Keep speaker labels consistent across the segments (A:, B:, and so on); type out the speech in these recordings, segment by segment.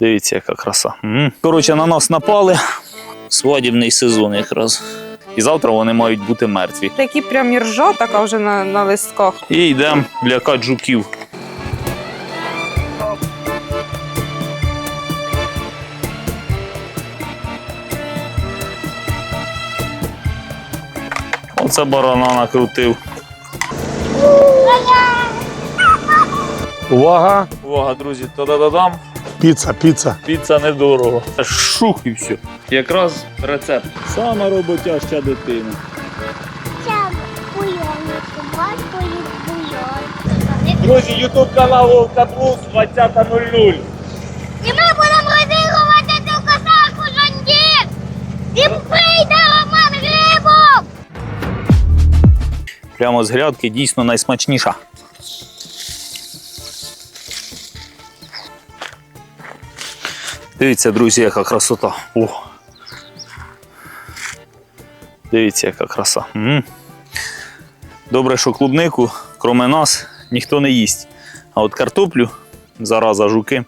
A: Дивіться, яка краса. Коротше, на нас напали. Свадібний сезон якраз. І завтра вони мають бути мертві.
B: Такі прям і ржа така вже на, на листках.
A: І йдемо лякати жуків. Оце барана накрутив.
C: Увага!
A: Увага, друзі, та-да-да-дам.
C: Піца, піца.
A: Піца недорого. Шух і все. Якраз рецепт. Сама роботяща дитина. Друзі, ютуб канал Вовка Плюс 20.00.
D: І ми будемо розігрувати цю косарку жандір. І прийде Роман Грибов.
A: Прямо з грядки дійсно найсмачніша. Дивіться, друзі, яка красота. О. Дивіться, яка краса. М. Добре, що клубнику, кроме нас, ніхто не їсть. А от картоплю, зараза, жуки,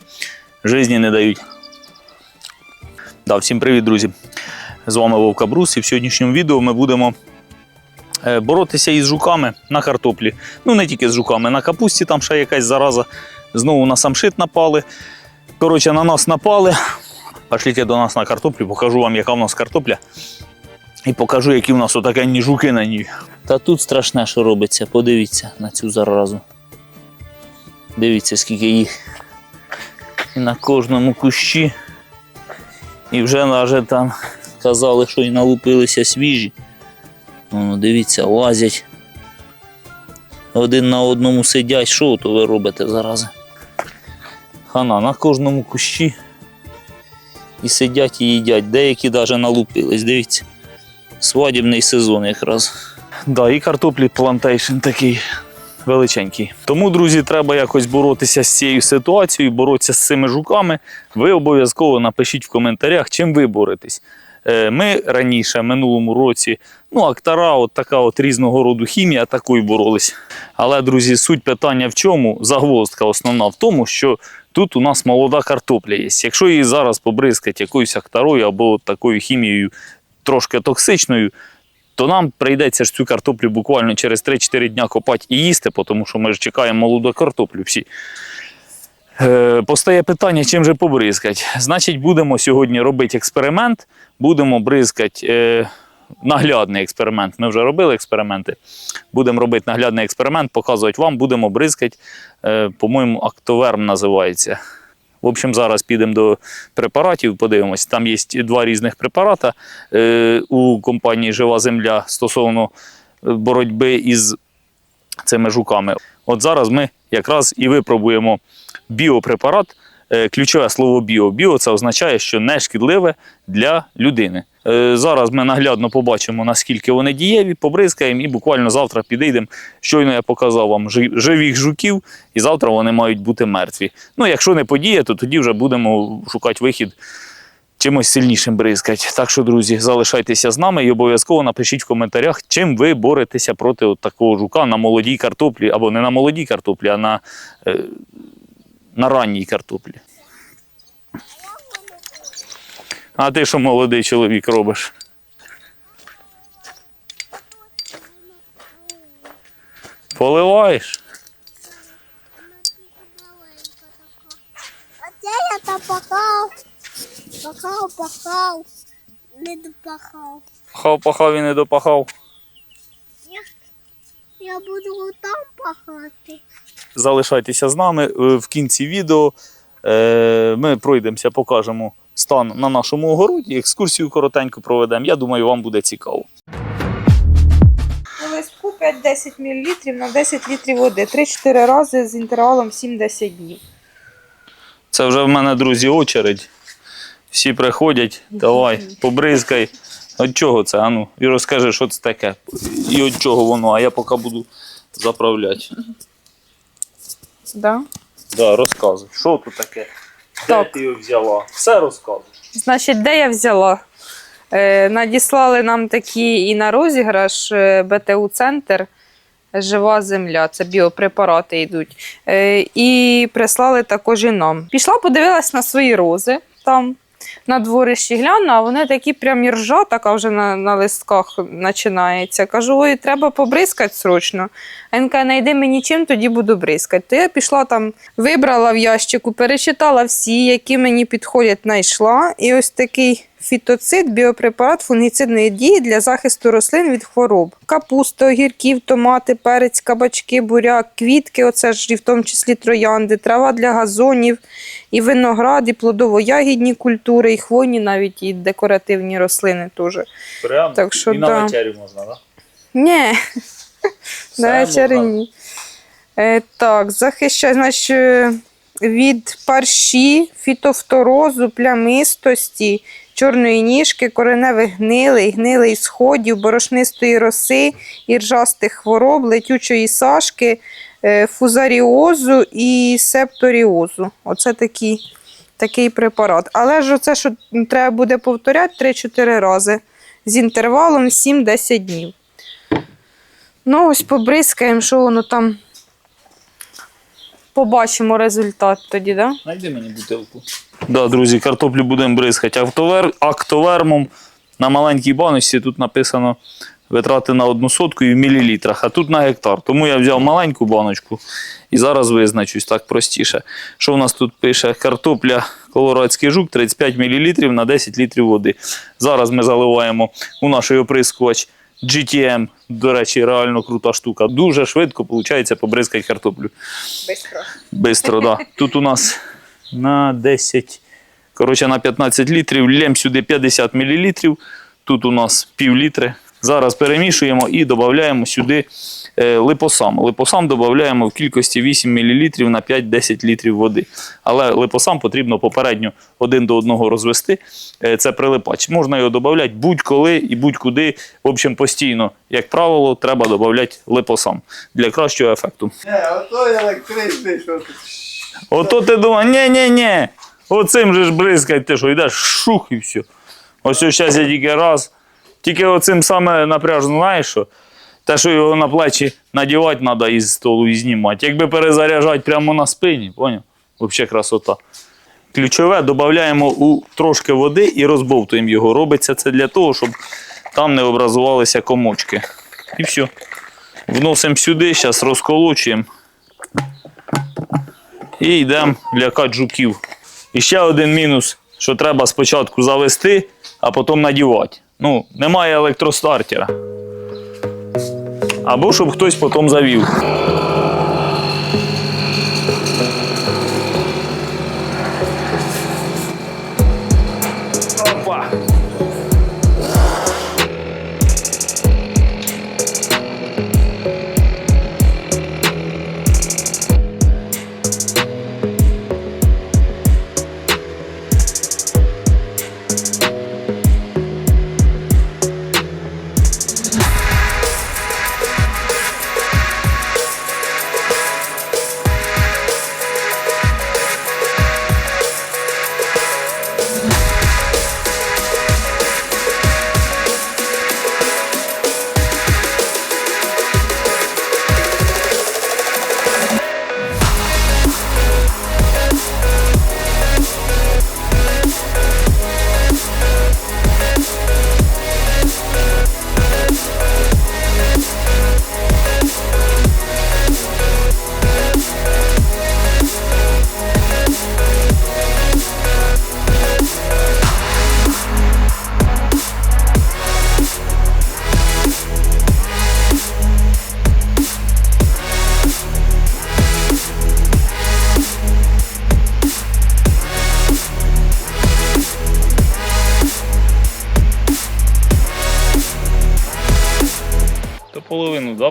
A: житті не дають. Да, всім привіт, друзі! З вами Вовка Брус, і в сьогоднішньому відео ми будемо е, боротися із жуками на картоплі. Ну, не тільки з жуками, на капусті там ще якась зараза. Знову на самшит напали. Коротше, на нас напали. Пошліть до нас на картоплю, покажу вам, яка в нас картопля. І покажу, які в нас отакенні жуки на ній. Та тут страшне, що робиться. Подивіться на цю заразу. Дивіться, скільки їх. І на кожному кущі. І вже навіть там казали, що і налупилися свіжі. Ну, дивіться, лазять. Один на одному сидять. Що то ви робите зарази? Хана на кожному кущі. І сидять і їдять. Деякі навіть налупились, дивіться. Свадібний сезон якраз. Да, і картоплі плантейшн такий величенький. Тому, друзі, треба якось боротися з цією ситуацією, боротися з цими жуками. Ви обов'язково напишіть в коментарях, чим ви боретесь. Е, Ми раніше, минулому році, ну, актора, от така от різного роду хімія, такою боролись. Але, друзі, суть питання в чому? Загвоздка основна в тому, що тут у нас молода картопля є. Якщо її зараз побризкати якоюсь акторою або такою хімією трошки токсичною, то нам прийдеться ж цю картоплю буквально через 3-4 дня копати і їсти, тому що ми ж чекаємо молоду картоплю всі. Е, Постає питання, чим же побризкати. Значить, будемо сьогодні робити експеримент, будемо бризкати е, наглядний експеримент. Ми вже робили експерименти. Будемо робити наглядний експеримент, показувати вам, будемо бризкати, е, по-моєму, актоверм називається. В общем, зараз підемо до препаратів, подивимось. Там є два різних препарати е, у компанії Жива Земля стосовно е, боротьби із цими жуками. От зараз ми якраз і випробуємо біопрепарат. Е, Ключове слово біо. Біо це означає, що не шкідливе для людини. Е, Зараз ми наглядно побачимо, наскільки вони дієві, побризкаємо і буквально завтра підійдемо. Щойно я показав вам живих жуків, і завтра вони мають бути мертві. Ну, якщо не подіє, то тоді вже будемо шукати вихід чимось сильнішим бризкати. Так що, друзі, залишайтеся з нами і обов'язково напишіть в коментарях, чим ви боретеся проти от такого жука на молодій картоплі, або не на молодій картоплі, а на, е, на ранній картоплі. А ти що молодий чоловік робиш? Поливаєш?
D: А це я там пахав. Пахав, пахав. Не допахав.
A: Пахав, пахав і не допахав.
D: Я буду там пахати.
A: Залишайтеся з нами. Е, В кінці відео е, ми пройдемося, покажемо стан на нашому огороді, екскурсію коротенько проведемо. Я думаю, вам буде цікаво.
B: У листку 5-10 мл на 10 літрів води. 3-4 рази з інтервалом 7-10 днів.
A: Це вже в мене, друзі, очередь. Всі приходять, давай, побризкай. От чого це? Ану, і розкажи, що це таке. І от чого воно, а я поки буду заправляти.
B: Да?
A: Да, розказуй. Що тут таке?
B: Так.
A: Де ти його взяла? Все розказуй.
B: Значить, де я взяла? Е, надіслали нам такі і на розіграш е, БТУ-центр Жива земля, це біопрепарати йдуть. Е, і прислали також і нам. Пішла, подивилась на свої рози там. На дворищі гляну, а вони такі прям ржа, така вже на, на листках починається. Кажу, ой, треба побризкати срочно. А він каже, найди мені чим, тоді буду бризкати. То я пішла там, вибрала в ящику, перечитала всі, які мені підходять, знайшла. І ось такий фітоцид, біопрепарат фунгіцидної дії для захисту рослин від хвороб. Капуста, огірків, томати, перець, кабачки, буряк, квітки, оце ж і в тому числі троянди, трава для газонів, і виноград, і плодово-ягідні культури, і хвойні навіть, і декоративні рослини теж.
A: Прям
B: Так що
A: і на
B: да.
A: вечерю можна, так?
B: Ні, на вечері ні. Е, так, захищає, значить, е, від парші, фітофторозу, плямистості, чорної ніжки, кореневих гнилей, гнилей сходів, борошнистої роси, іржастих хвороб, летючої сашки, е, фузаріозу і септоріозу. Оце такий, такий препарат. Але ж оце, що треба буде повторяти 3-4 рази з інтервалом 7-10 днів. Ну, ось побризкаємо, що воно там. Побачимо результат тоді, да?
A: Найди мені бутилку. Да, друзі, картоплю будемо бризкати. Автовер, актовермом на маленькій баночці тут написано витрати на одну сотку і в мілілітрах, а тут на гектар. Тому я взяв маленьку баночку і зараз визначусь так простіше. Що в нас тут пише? Картопля колорадський жук 35 мл на 10 літрів води. Зараз ми заливаємо у наш оприскувач GTM. До речі, реально крута штука. Дуже швидко виходить побризкати картоплю. Бистро, да. Тут у нас на 10, коротше, на 15 літрів, лєм сюди 50 мл. Тут у нас пів літри. Зараз перемішуємо і додаємо сюди е, липосам. Липосам додаємо в кількості 8 мл на 5-10 літрів води. Але липосам потрібно попередньо один до одного розвести. Е, Це прилипач. Можна його додати будь-коли і будь-куди. В общем, постійно, як правило, треба додати липосам для кращого ефекту.
C: Не, ото електричний, що.
A: Ото ти думаєш, ні-ні-ні, оцим же ж бризкать ти що, йдеш шух і все. Ось зараз я тільки раз. Тільки оцим саме напряжно, знаєш що? Те, що його на плечі надівати треба із столу і знімати. Якби перезаряджати прямо на спині, поняв? Взагалі красота. Ключове додаємо у трошки води і розбовтуємо його. Робиться це для того, щоб там не образувалися комочки. І все. Вносимо сюди, зараз розколочуємо і йдемо лякати жуків. І ще один мінус, що треба спочатку завести, а потім надівати. Ну, немає електростартера. Або щоб хтось потім завів.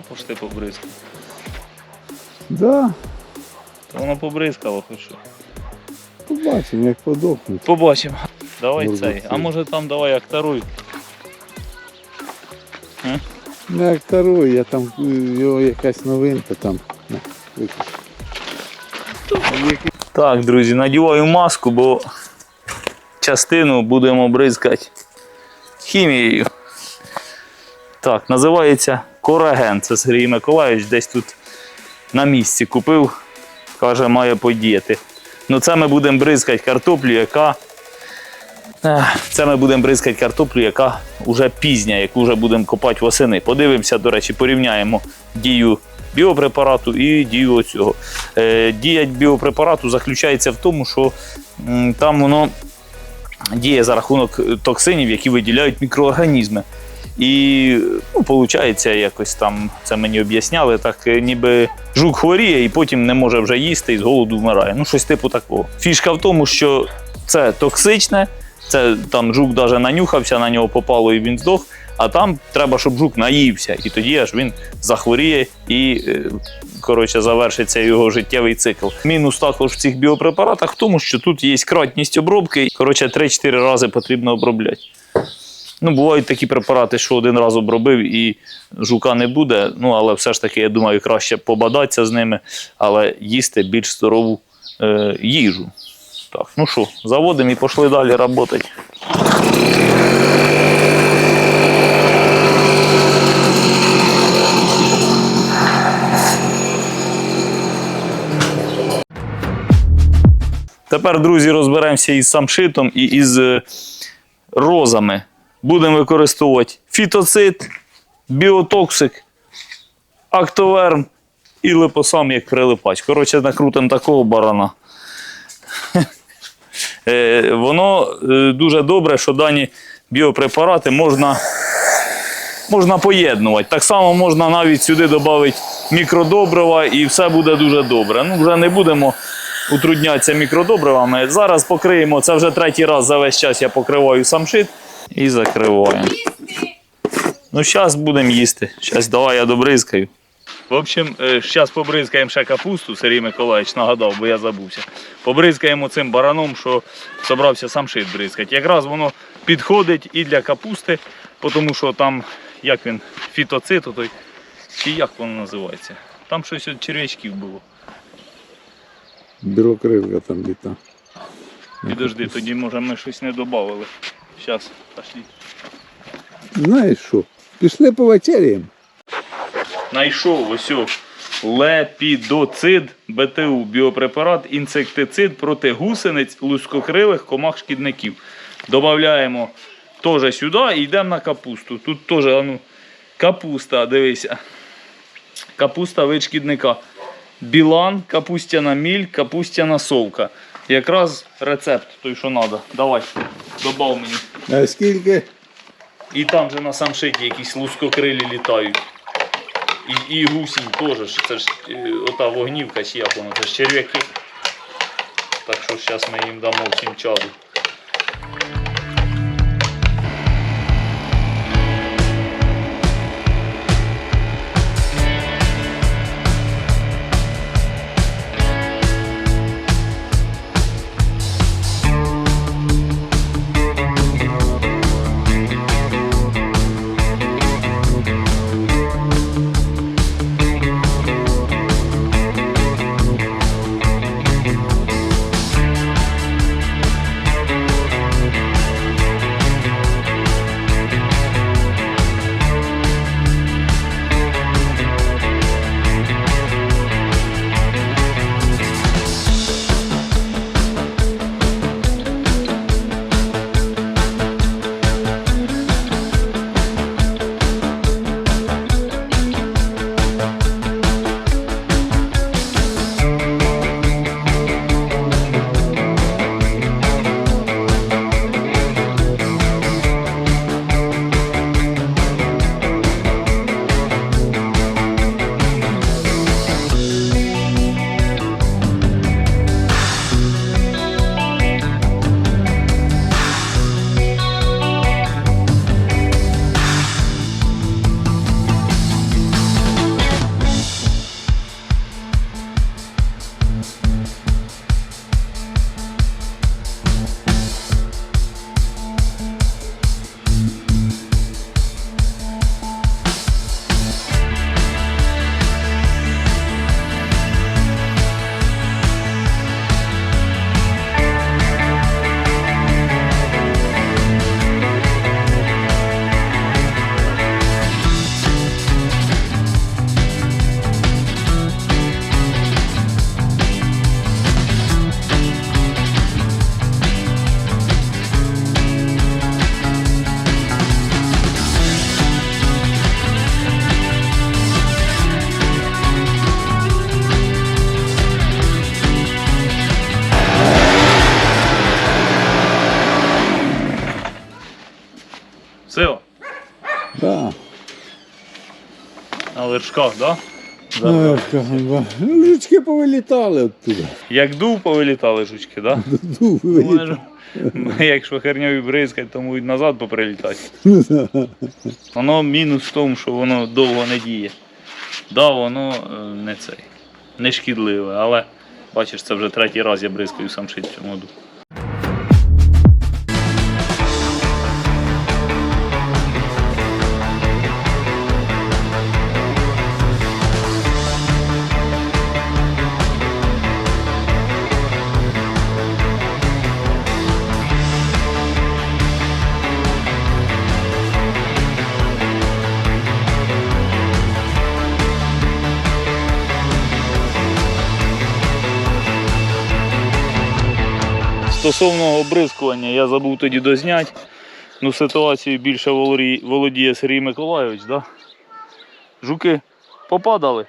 A: Половину, да, пошти побризкав.
C: Да,
A: То воно побризкало, хоч що.
C: побачимо, як подохнуть.
A: Побачимо. Давай
C: Може,
A: цей.
C: це.
A: А може там давай як второй.
C: Не як второй, я там е, його якась новинка там. Виключи.
A: Так, друзі, надіваю маску, бо частину будемо бризкати хімією. Так, називається Кораген. Це Сергій Миколаївич десь тут на місці купив. Каже, має подіяти. Ну це ми будемо бризкати картоплю, яка. Це ми будемо бризкати картоплю, яка вже пізня, яку вже будемо копати восени. Подивимося, до речі, порівняємо дію біопрепарату і дію оцього. Е, дія біопрепарату заключається в тому, що там воно діє за рахунок токсинів, які виділяють мікроорганізми. І ну, виходить, якось там це мені об'ясняли, так е, ніби жук хворіє і потім не може вже їсти і з голоду вмирає. Ну, щось типу такого. Фішка в тому, що це токсичне, це там жук навіть нанюхався, на нього попало і він здох. А там треба, щоб жук наївся, і тоді аж він захворіє і е, коротше завершиться його життєвий цикл. Мінус також в цих біопрепаратах в тому, що тут є кратність обробки. Коротше, 3-4 рази потрібно обробляти. Ну, бувають такі препарати, що один раз обробив і жука не буде. Ну, але все ж таки, я думаю, краще побадатися з ними, але їсти більш здорову е, їжу. Так, ну що, заводимо і пішли далі працювати. Тепер, друзі, розберемося із самшитом і із е, розами. Будемо використовувати фітоцид, біотоксик, актоверм і липосам як прилипач. Коротше, накрутимо такого барана. Е, Воно е, дуже добре, що дані біопрепарати можна, можна поєднувати. Так само можна навіть сюди додати мікродобрива і все буде дуже добре. Ну, вже не будемо утруднятися мікродобривами. Зараз покриємо, це вже третій раз за весь час я покриваю самшит і закриваємо. Ну, зараз будемо їсти. Зараз давай я добризкаю. В общем, зараз побризкаємо ще капусту, Сергій Миколаївич нагадав, бо я забувся. Побризкаємо цим бараном, що собрався самшит бризкати. Якраз воно підходить і для капусти, тому що там, як він, фітоцит, той, чи як воно називається. Там щось від черв'ячків було.
C: Білокрилка там літа.
A: Підожди, тоді може ми щось не додали. Зараз, пошли.
C: Знаєш що? Пішли по вечерям.
A: Найшов ось о, лепідоцид, БТУ, біопрепарат, інсектицид проти гусениць, лускокрилих, комах шкідників. Добавляємо теж сюди і йдемо на капусту. Тут теж ну, капуста, дивися. Капуста вид шкідника. Білан, капустяна міль, капустяна совка. Якраз рецепт той, що треба. Давай, добав мені.
C: А скільки?
A: І там же на самшиті якісь лускокрилі літають. І, і гусінь теж. Це ж е, ота вогнівка, чи як воно, це ж черв'яки. Так що зараз ми їм дамо всім чаду. Вершках, так?
C: Ну, кажу, ну, жучки повилітали оттуда.
A: Як дув повилітали жучки, так?
C: Дув вилітали.
A: Якщо херньою бризкать, то можуть назад поприлітати. Воно мінус в тому, що воно довго не діє. Да, воно е, не цей, не шкідливе, але бачиш, це вже третій раз я бризкаю сам шить в цьому году. Стосовно обризкування, я забув тоді дозняти. Ну, ситуацію більше володіє Сергій Миколайович, да? Жуки попадали,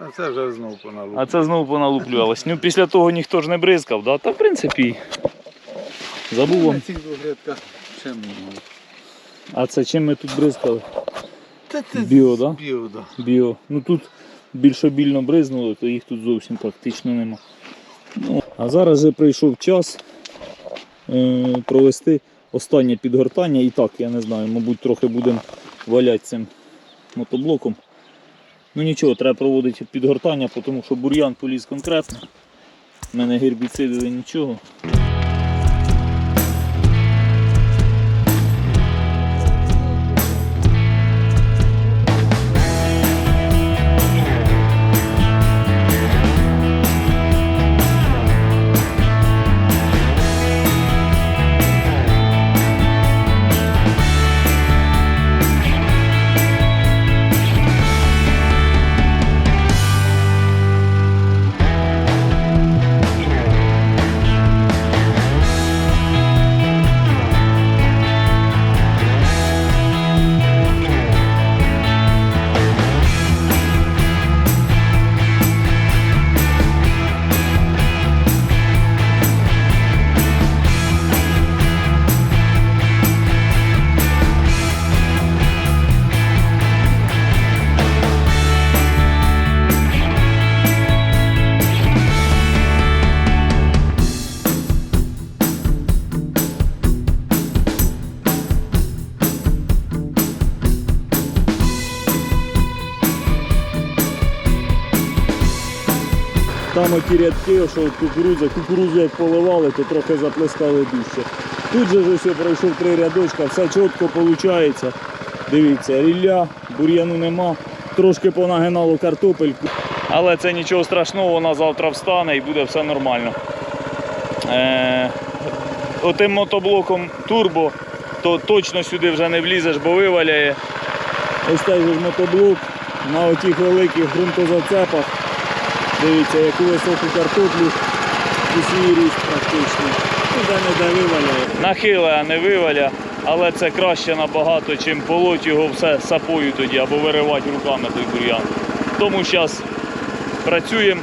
C: А це вже знову поналу.
A: а це знову поналуплювалось. Ну, після того ніхто ж не бризкав, да? та в принципі. Забув вам.
C: На цих двох рядках ще много.
A: А це чим ми тут бризкали?
C: Та це
A: Біо, да?
C: Біо, да.
A: Біо. Ну тут більш обільно бризнуло, то їх тут зовсім практично нема. Ну, а зараз вже прийшов час е, провести останнє підгортання. І так, я не знаю, мабуть, трохи будемо валяти цим мотоблоком. Ну нічого, треба проводити підгортання, тому що бур'ян поліз конкретно. У мене гербіцидили нічого. Там оті рядки, що кукурудза, кукурудзу як поливали, то трохи заплескали дужче. Тут же ось пройшов три рядочка, все чітко виходить. Дивіться, рілля, бур'яну нема, трошки понагинало картопельку. Але це нічого страшного, вона завтра встане і буде все нормально. Е, отим мотоблоком турбо, то точно сюди вже не влізеш, бо виваляє. Ось цей мотоблок на отих великих ґрунтозацепах. Дивіться, яку високу картоплю у свій ріст практично. Туди не де виваляє. Не виваля, але це краще набагато, чим полоть його все сапою тоді або виривати руками той бур'ян. Тому зараз працюємо.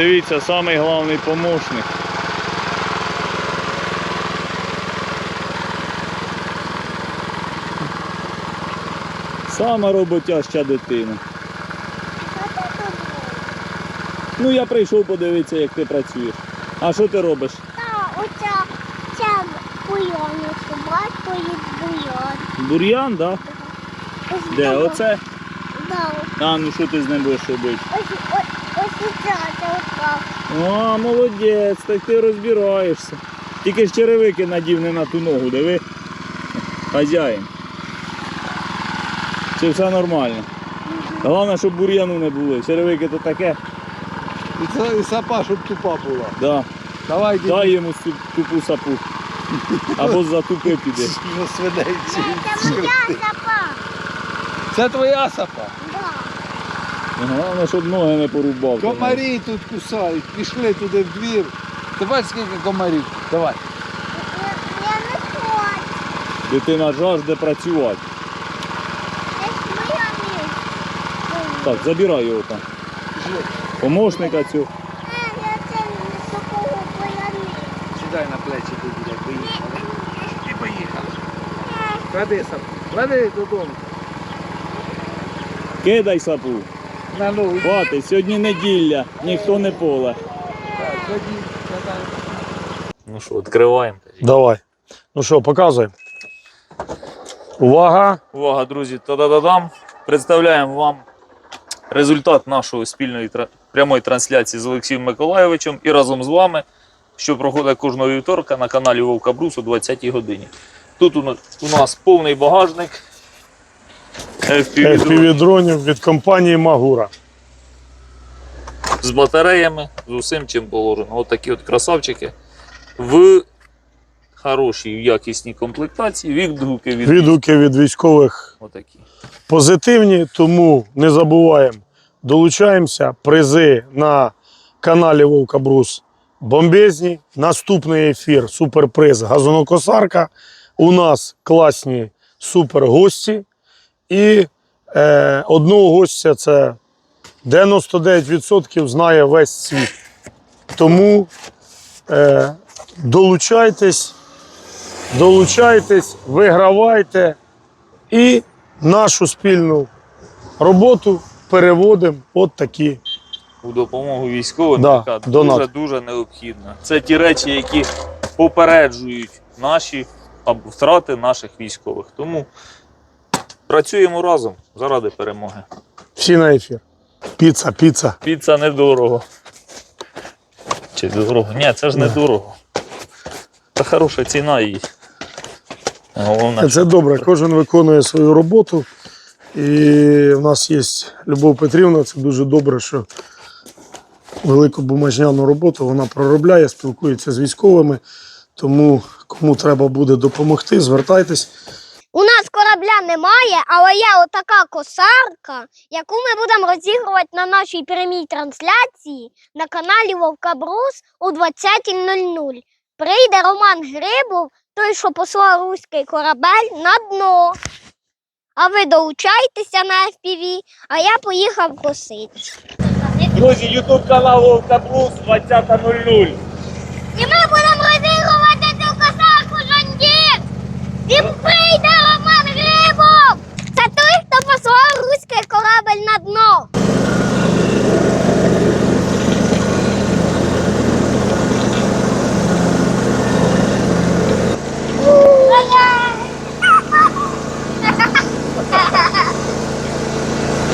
A: Дивіться, самий головний помощник. Сама роботяща дитина. Ну я прийшов подивитися, як ти працюєш. А що ти робиш?
D: Та оця ця бульйон, собака і бульйон.
A: Бур'ян, да?
D: Ось
A: Де? Оце?
D: Да,
A: А ну що ти з ним будеш робити?
D: ось, ось, ось це отак.
A: О, молодець, так ти розбираєшся. Тільки ж черевики надів не на ту ногу, диви. Хазяїн. Чи все нормально? Головне, щоб бур'яну не було. Черевики то таке.
C: І, це, і сапа, щоб тупа була.
A: Да.
C: Давай,
A: Дай йому цю тупу сапу. Або за тупи піде.
D: Це моя сапа.
C: Це твоя сапа.
A: Головне, щоб ноги не порубав.
C: Комарі тут кусають, пішли туди в двір. Ти бачиш, скільки комарів? Давай.
D: Я, я не хочу.
A: Дитина жажде працювати.
D: Це моя місце.
A: Так, забирай його там. Помощника цього.
D: Е, я це не такого поляни.
C: Сідай на плечі тоді, як поїхали. І поїхали. Клади сапу. Клади додому.
A: Кидай сапу.
C: На ногу.
A: Хватить, сьогодні неділя, ніхто не поле. Ну що, відкриваємо.
E: Давай. Ну що, показуємо. Увага!
A: Увага, друзі, та-да-да-дам. Представляємо вам результат нашої спільної прямої трансляції з Олексієм Миколайовичем і разом з вами, що проходить кожного вівторка на каналі Вовка Брус о 20-й годині. Тут у нас, у нас повний багажник. FPV
E: FPV дронів від компанії Магура.
A: з батареями, з усім чим положено. Ось такі от красавчики в хорошій якісній комплектації. Відгуки від
E: Відгуки від військових
A: отакі.
E: позитивні, тому не забуваємо. Долучаємося. Призи на каналі Вовка Брус бомбезні. Наступний ефір суперприз газонокосарка. У нас класні супергості. І е, одного гостя це 99% знає весь світ. Тому е, долучайтесь, долучайтесь, вигравайте і нашу спільну роботу переводимо от такі.
A: у допомогу військовим,
E: Да, донат.
A: дуже дуже необхідна. Це ті речі, які попереджують наші або втрати наших військових. Тому працюємо разом заради перемоги.
E: Всі на ефір. Піца, піца.
A: Піца недорого. Чи дорого? Ні, це ж не дорого. Та хороша ціна її. Головне,
E: Це добре. Кожен виконує свою роботу. І в нас є Любов Петрівна. Це дуже добре, що велику бумажняну роботу вона проробляє, спілкується з військовими. Тому кому треба буде допомогти, звертайтесь.
D: У нас корабля немає, але є отака косарка, яку ми будемо розігрувати на нашій прямій трансляції на каналі Вовка Брус о 20.00. Прийде Роман Грибов, той, що послав руський корабель на дно. А ви долучайтеся на FPV, а я поїхав косити.
A: Друзі, ютуб канал Вовка Плюс 20.00.
D: І ми будемо розігрувати! Прийде Роман Грибов! Це той, хто послав руський корабель на дно.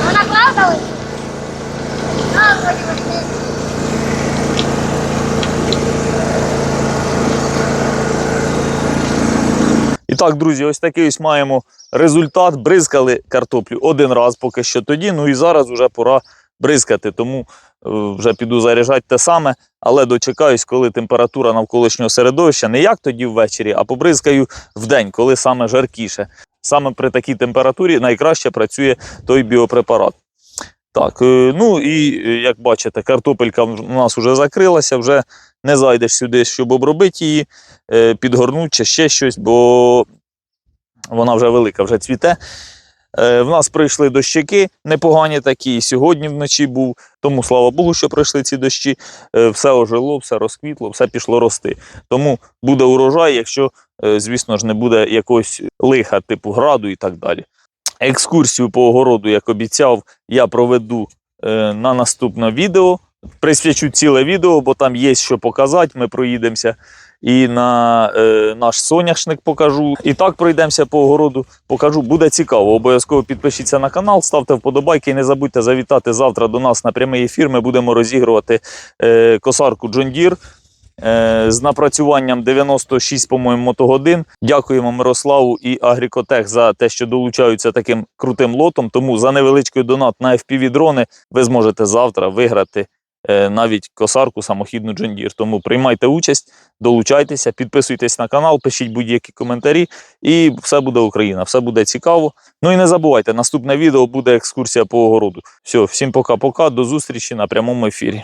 D: Вона правда ось? А, ось ось.
A: І так, друзі, ось такий ось маємо результат. Бризкали картоплю один раз поки що тоді. Ну і зараз вже пора бризкати. Тому е, вже піду заряджати те саме, але дочекаюсь, коли температура навколишнього середовища не як тоді ввечері, а побризкаю в день, коли саме жаркіше. Саме при такій температурі найкраще працює той біопрепарат. Так, е, ну і е, як бачите, картопелька у нас вже закрилася, вже не зайдеш сюди, щоб обробити її е, підгорнути чи ще щось, бо вона вже велика, вже цвіте. Е, В нас прийшли дощики непогані такі. і Сьогодні вночі був. Тому слава Богу, що прийшли ці дощі. Е, Все ожило, все розквітло, все пішло рости. Тому буде урожай, якщо, звісно ж, не буде якогось лиха, типу граду і так далі. екскурсію по огороду, як обіцяв, я проведу на наступне відео. Присвячу ціле відео, бо там є що показати. Ми проїдемося і на е, наш соняшник покажу. І так пройдемося по огороду. Покажу, буде цікаво. Обов'язково підпишіться на канал, ставте вподобайки і не забудьте завітати завтра до нас на прямий ефір. Ми будемо розігрувати е, косарку Deere е, з напрацюванням 96, по-моєму, мотогодин. Дякуємо Мирославу і Агрікотех за те, що долучаються таким крутим лотом. Тому за невеличкий донат на FPV дрони ви зможете завтра виграти навіть косарку самохідну John Тому приймайте участь, долучайтеся, підписуйтесь на канал, пишіть будь-які коментарі, і все буде Україна, все буде цікаво. Ну і не забувайте, наступне відео буде екскурсія по огороду. Все, всім пока-пока, до зустрічі на прямому ефірі.